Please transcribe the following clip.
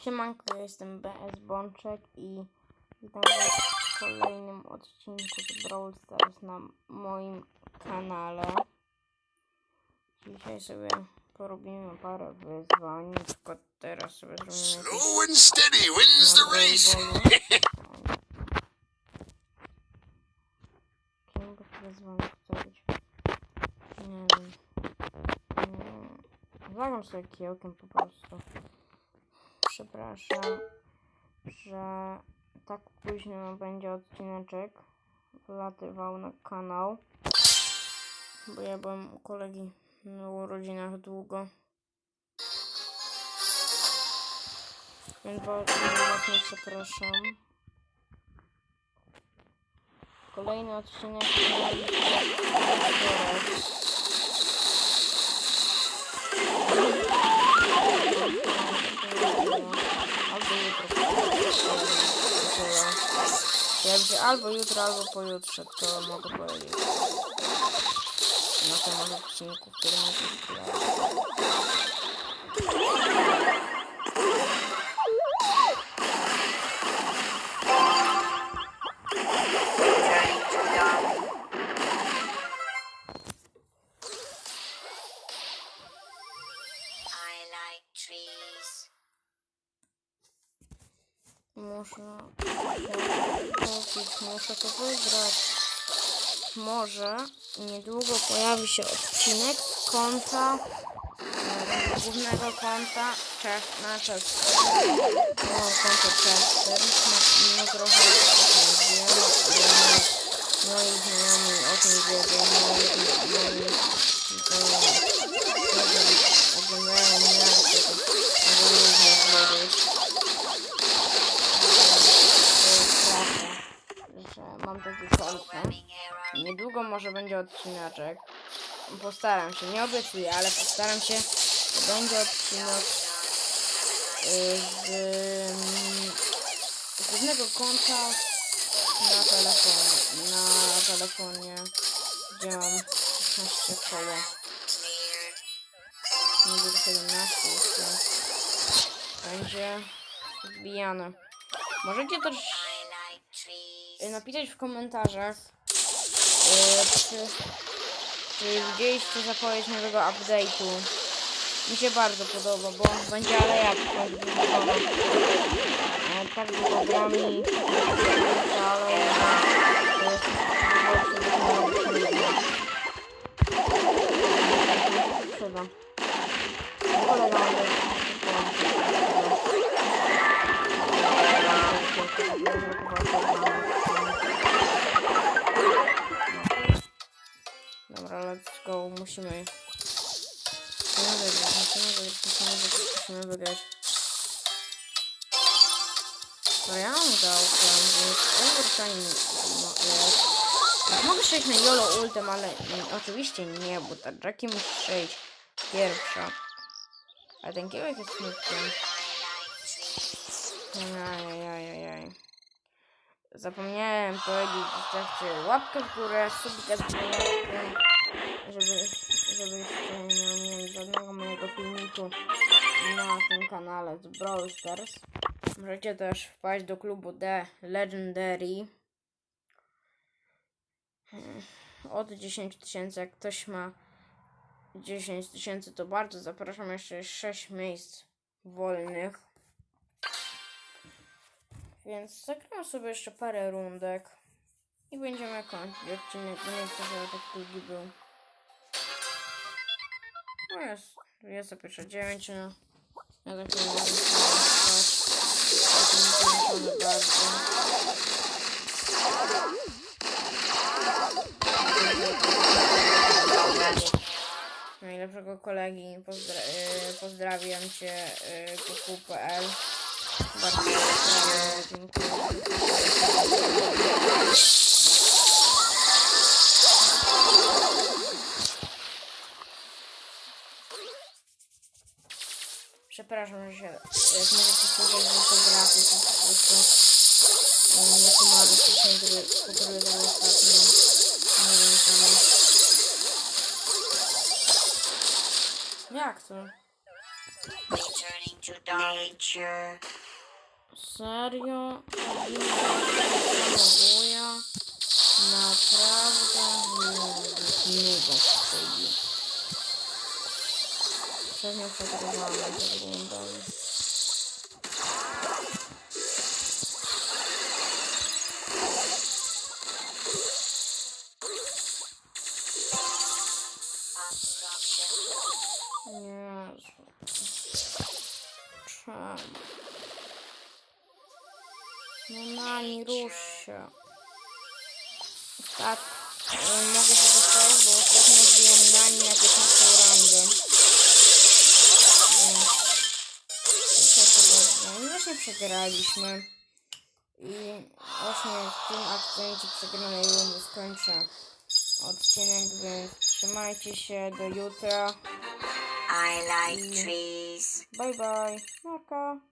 Siemanko, ja jestem BS Bączek i witam was w kolejnym odcinku z Brawl Stars na moim kanale. Dzisiaj sobie porobimy parę wyzwań, tylko teraz sobie zrobimy Slow and steady wins the na race. Brawl Kim by to wyzwanie zrobić? Nie wiem. Zagram sobie kiełkiem po prostu. Przepraszam, że tak późno będzie odcineczek wlatywał na kanał, bo ja byłem u kolegi na urodzinach długo. Więc bardzo przepraszam. Kolejny odcinek albo jutro, albo pojutrze, to mogę powiedzieć. Na temat odcinku, który się I like trees. Muszę kupić, muszę to wygrać. Może niedługo pojawi się odcinek z konta e, głównego konta Czech na czeski. No, konto Chester. No, no trochę o tym wiem, ale moi znajomi o tym wiedzą. Moi, moi, to, mam taki arrow. Niedługo może będzie odcineczek. Postaram się, nie obiecuję, ale postaram się, będzie odcinek y, z mm, głównego konta na telefonie. Na telefonie, gdzie mam 16 koło. Clear. Nie będzie 17 jeszcze. Będzie wbijane. Możecie też napisać w komentarzach, y, czy, czy widzieliście zapowiedź nowego update'u. Mi się bardzo podoba, bo będzie ale jak tak długo. Musimy. Musimy wygrać, musimy wygrać, musimy wygrać, musimy wygrać. To ja mam gałkę, więc overtime no, jest. Mogę przejść na YOLO ultem, ale mm, oczywiście nie, bo ta Jackie musi przejść pierwsza. A ten kiełek jest smutny. Ajajajajaj. Zapomniałem powiedzieć, zostawcie łapkę w górę, subika z dzwoneczkiem, żeby, żebyście nie ominęli żadnego mojego filmiku na tym kanale z Brawl Stars. Możecie też wpaść do klubu The Legendary. Hmm, Od 10 tysięcy, jak ktoś ma 10 tysięcy, to bardzo zapraszam. Jeszcze jest 6 miejsc wolnych. Więc zagram sobie jeszcze parę rundek i będziemy kończyć odcinek, nie chcę, żeby tak długi był. No jest, jest pierwsze 9, no. Ja tak nie mogę spać. Bardzo. Najlepszego kolegi pozdra y, pozdrawiam cię y, kuku.pl bardzo dziękuję. Przepraszam, że się, jak możecie słyszeć, że to gra, to po prostu um, nie pomaga się gry, pogrywał ostatnio. Nie wiem czemu. Jak to? Returning to nature. Serio? Próbuję. Naprawdę не фотографировала недавно. Ну на, не рушь. Так, могу właśnie przegraliśmy. I właśnie w tym akcencie przegranej rundy skończę odcinek, więc trzymajcie się, do jutra. I like trees. Bye bye. Naka.